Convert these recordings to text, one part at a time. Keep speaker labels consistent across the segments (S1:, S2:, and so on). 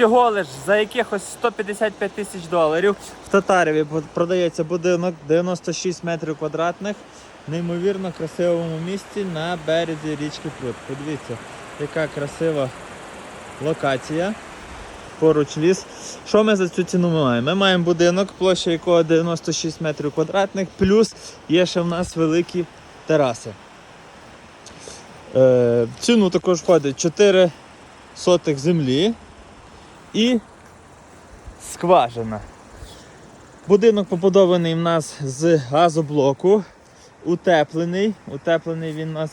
S1: всього лиш за якихось 155 тисяч доларів. В Татареві продається будинок 96 метрів квадратних в неймовірно красивому місці на березі річки Прут. Подивіться, яка красива локація. Поруч ліс. Що ми за цю ціну маємо? Ми маємо будинок, площа якого 96 метрів квадратних, плюс є ще в нас великі тераси. Е, ціну також входить 4 сотих землі і скважина. Будинок побудований в нас з газоблоку, утеплений. Утеплений він у нас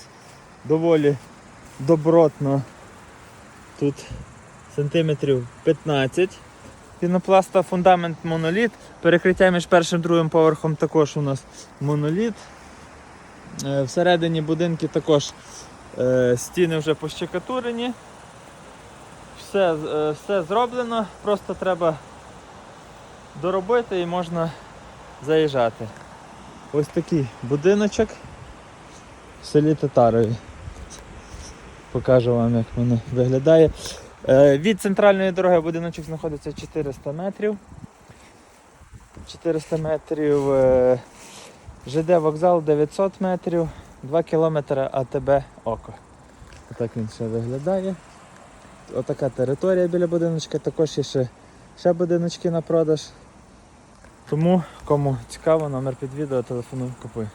S1: доволі добротно. Тут сантиметрів 15. Пінопласта, фундамент моноліт. Перекриття між першим і другим поверхом також у нас моноліт. Е, Всередині будинки також е, стіни вже пощекатурені. Все, е, все зроблено, просто треба доробити і можна заїжджати. Ось такий будиночок в селі Татарові. Покажу вам, як воно виглядає. Е, Від центральної дороги будиночок знаходиться 400 метрів. 400 метрів е, ЖД вокзал 900 метрів, 2 кілометри АТБ Око. Отак він ще виглядає. Отака територія біля будиночка, також є ще, ще будиночки на продаж. Тому кому цікаво, номер під відео, телефону купуй.